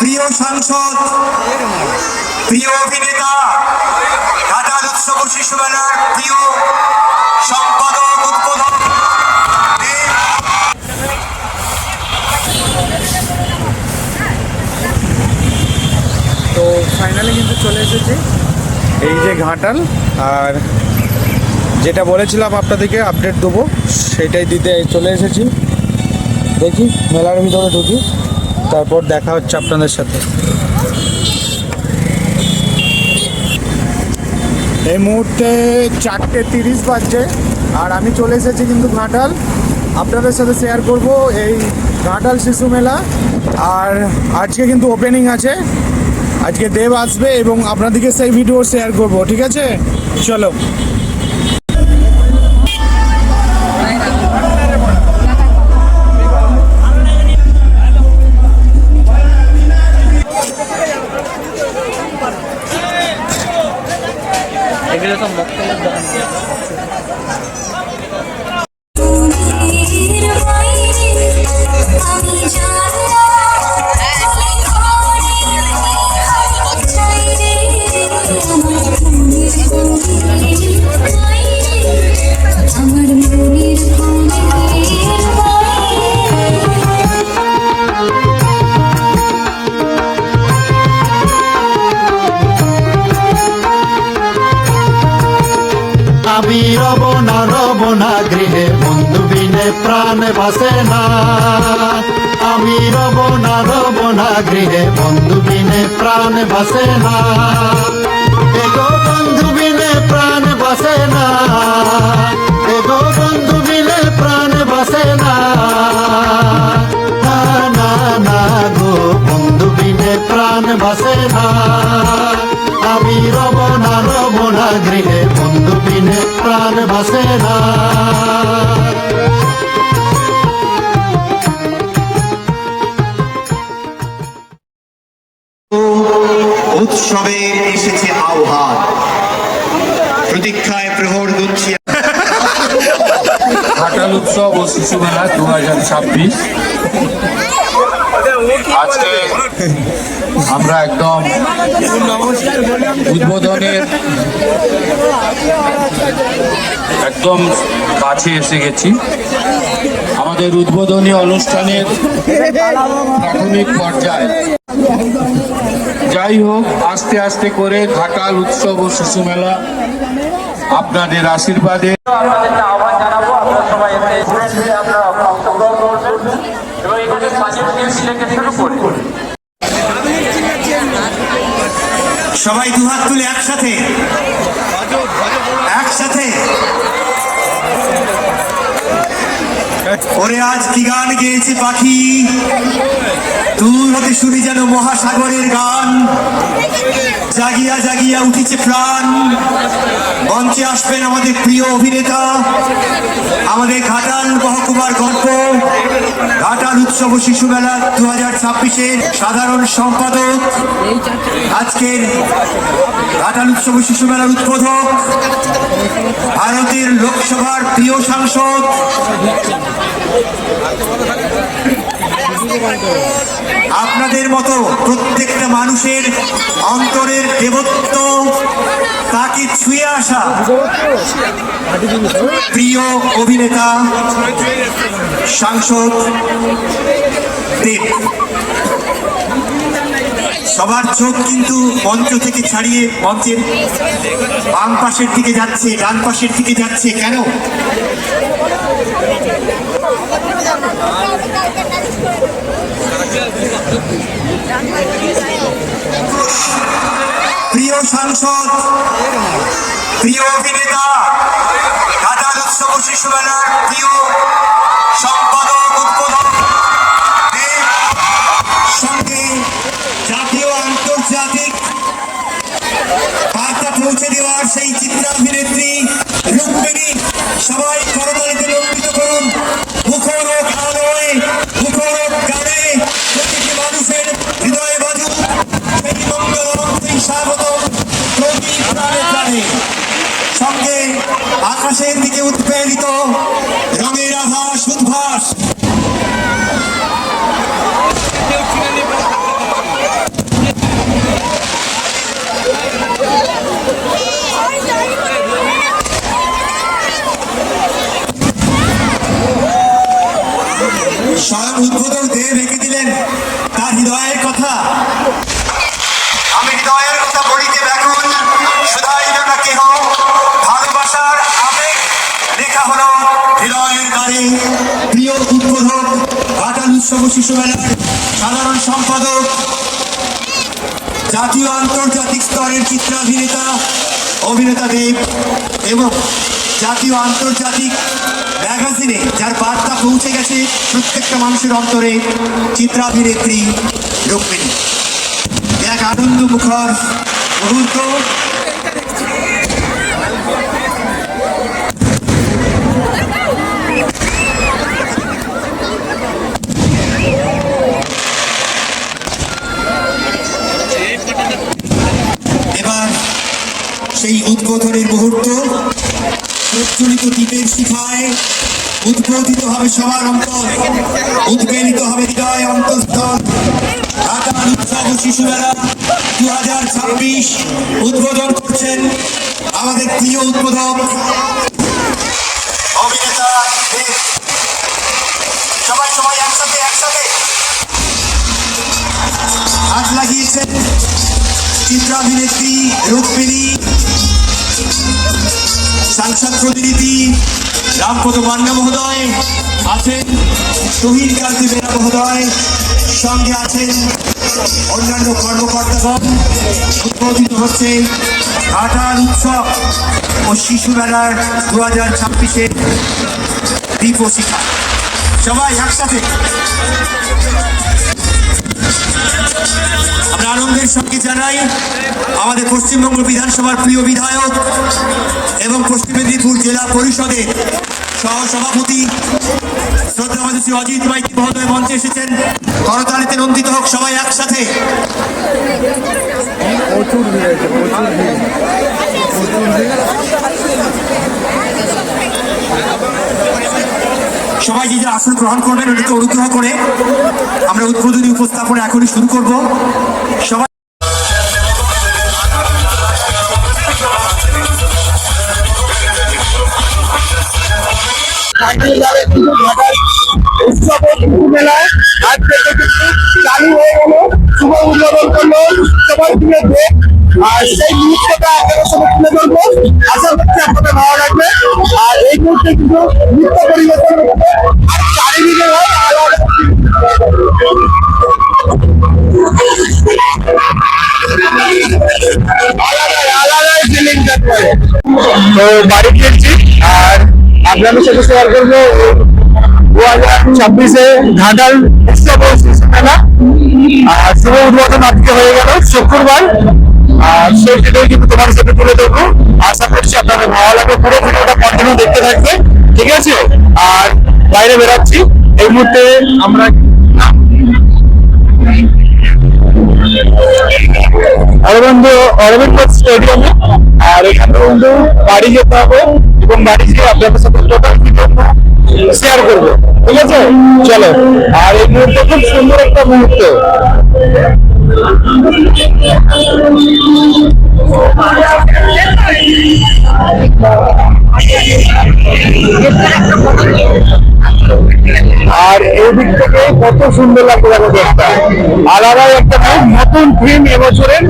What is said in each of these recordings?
প্রিয় সাংসদ প্রিয় অভিনেতা ঘাটাল উৎসব ও শিশু মেলার প্রিয় সম্পাদক উদ্বোধক তো ফাইনালি কিন্তু চলে এসেছি। এই যে ঘাটাল আর যেটা বলেছিলাম আপনাদেরকে আপডেট দেবো সেটাই দিতে চলে এসেছি। দেখি মেলার ভিতরে ঢুকি। তারপর দেখা হচ্ছে আপনাদের সাথে। এই মুহূর্তে চারটে তিরিশ বাজছে, আর আমি চলে এসেছি কিন্তু ঘাটাল। আপনাদের সাথে শেয়ার করব এই ঘাটাল শিশু মেলা, আর আজকে কিন্তু ওপেনিং আছে। আজকে দেব আসবে এবং আপনাদেরকে সেই ভিডিও শেয়ার করব, ঠিক আছে? চলো। বাসে না আমি রব না রব না গৃহে, বন্ধু বিনে প্রাণ বাসে না। এগো বন্ধু বিনে প্রাণ বাসে না। এগো বন্ধু বিনে প্রাণ বাসে না না না গো, বন্ধু বিনে প্রাণ বাসে না। আমি রব না রব না গৃহে, বন্ধু বিনে প্রাণ বাসে না। উৎসবের এসেছে আহ্বান। প্রতীক্ষায় প্রহর গুনছি ঘাটাল উৎসব ও শিশু মেলা দু হাজার ছাব্বিশ আমরা একদম উদ্বোধনের একদম কাছে এসে গেছি। আমাদের উদ্বোধনী অনুষ্ঠানের প্রাথমিক পর্যায়ে যাই হোক, আস্তে আস্তে করে ঘাটাল উৎসব ও শিশু মেলা আপনাদের আশীর্বাদে। সবাই এতে হাত তুলে একসাথে। ওরে আজ কি গান গেয়েছে পাখি? দূর হতে শুনি যেন মহাসাগরের গান। জাগিয়া জাগিয়া উঠেছে প্রাণ। মঞ্চে আসবেন আমাদের প্রিয় অভিনেতা। আমাদের ঘাটাল মহকুমার গল্প। ঘাটাল উৎসব শিশু মেলা দু হাজার ছাব্বিশের সাধারণ সম্পাদক। আজকের ঘাটাল উৎসব শিশু মেলার উদ্বোধক। ভারতের লোকসভার প্রিয় সাংসদ। আপনাদের মতো প্রত্যেকটা মানুষের অন্তরের দেবত্ব তাকে ছুঁয়ে আসা প্রিয় অভিনেতা, সাংসদ দেব। সবার চোখ কিন্তু মঞ্চ থেকে ছাড়িয়ে মঞ্চের বাম পাশের দিকে যাচ্ছে, ডান পাশের দিকে যাচ্ছে। কেন? প্রিয় সাংসদ, প্রিয় অভিনেতা উৎসব ও শিশু মেলার প্রিয় সম্পাদক, উদ্বোধক সঙ্গে জাতীয় আন্তর্জাতিক বার্তা পৌঁছে দেওয়ার সেই চিত্রাভিনেত্রী থেকে আকাশের দিকে উৎপ্রেরিত রঙের আভাস, উদ্ভাস। স্বয়ং উদ্বোধন রেখে দিলেন তার হৃদয়ের কথা। আমি হৃদয় প্রিয় উদ্বোধক ঘাটাল উৎসব শিশু মেলার সাধারণ সম্পাদক, জাতীয় আন্তর্জাতিক স্তরের চিত্রাভিনেতা অভিনেতা দেব এবং জাতীয় আন্তর্জাতিক ম্যাগাজিনে যার বার্তা পৌঁছে গেছে প্রত্যেকটা মানুষের অন্তরে চিত্রাভিনেত্রী রুক্মিণী। এক আনন্দ মুখর মুহূর্ত। সেই উদ্বোধনের মুহূর্ত প্রচলিত দ্বীপের শিখায় উদ্বোধিত হবে সবার অন্তর উদ্বেলিত হবে হৃদয় অন্তঃস্থল। ও দু হাজার ছাব্বিশ উদ্বোধন করছেন আমাদের প্রিয় উদ্বোধক। অভিনেতা সবাই সবাই একসাথে একসাথে। লাগিয়েছেন চিত্রাভিনেত্রী রুক্মিণী। সাংসদ প্রতিনিধি রামপদ মান্না মহোদয় আছেন তুহিন কান্তি বেরা মহোদয় সঙ্গে আছেন অন্যান্য কর্মকর্তাগণ উদ্বোধিত হচ্ছে ঘাটাল উৎসব ও শিশু মেলার দু হাজার ছাব্বিশে দীপ সবাই একসাথে। আমরা আনন্দের সঙ্গে জানাই আমাদের পশ্চিমবঙ্গ বিধানসভার প্রিয় বিধায়ক এবং পশ্চিম মেদিনীপুর জেলা পরিষদের সহসভাপতি শ্রদ্ধাবাদী শ্রী অজিত মাইতি মহোদয় মঞ্চে এসেছেন। করতালিতে নন্দিত হোক সবাই একসাথে। সবাই যে যে আসন গ্রহণ করবেন, ওদেরকে অনুগ্রহ করে আমরা উদ্বোধনী উপস্থাপনা এখনই শুরু করব। সবাই উৎসব মেলায় আজ চালু হয়ে গেল। শুভ উদ্বোধন করল সবাই মিলে দেখ। আর সেই মুহূর্তটা আপনাদের সঙ্গে তুলে ধরবো। আশা করছি আপনাদের ভালো লাগবে। আর এই মুহূর্তে কিন্তু নৃত্য পরিবেশন আর চারিদিকে বাড়ি ফিরছি, আর আপনাদের সাথে শেয়ার করব দু হাজার ছাব্বিশে ঘাটাল মেলা। আর শুভ উদ্বোধন আজকে হয়ে গেল, শুক্রবার। সেই ভিডিও কিন্তু তোমার সাথে তুলে দেবো আশা করছি আপনাদের ভালো লাগবে। পুরো ভিডিওটা কন্টিনিউ দেখতে থাকবে। ঠিক আছে? আর বাইরে বেরোচ্ছি। এই মুহূর্তে আমরা অরবিন্দ অরবিন্দ স্টেডিয়ামে। আর এখানে কিন্তু বাড়ি যেতে হবে এবং বাড়ি গিয়ে আপনাদের সাথে টোটাল শেয়ার করব। ঠিক আছে? চলো। আর এই মুহূর্তে খুব সুন্দর একটা মুহূর্ত। আর এই দিক থেকে কত সুন্দর লাগবে দেখো একটা আলাদাই একটা খুব নতুন থিম এবছরের।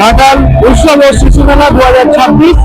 ঘাটাল উৎসবের শিশু মেলা দু হাজার ছাব্বিশ।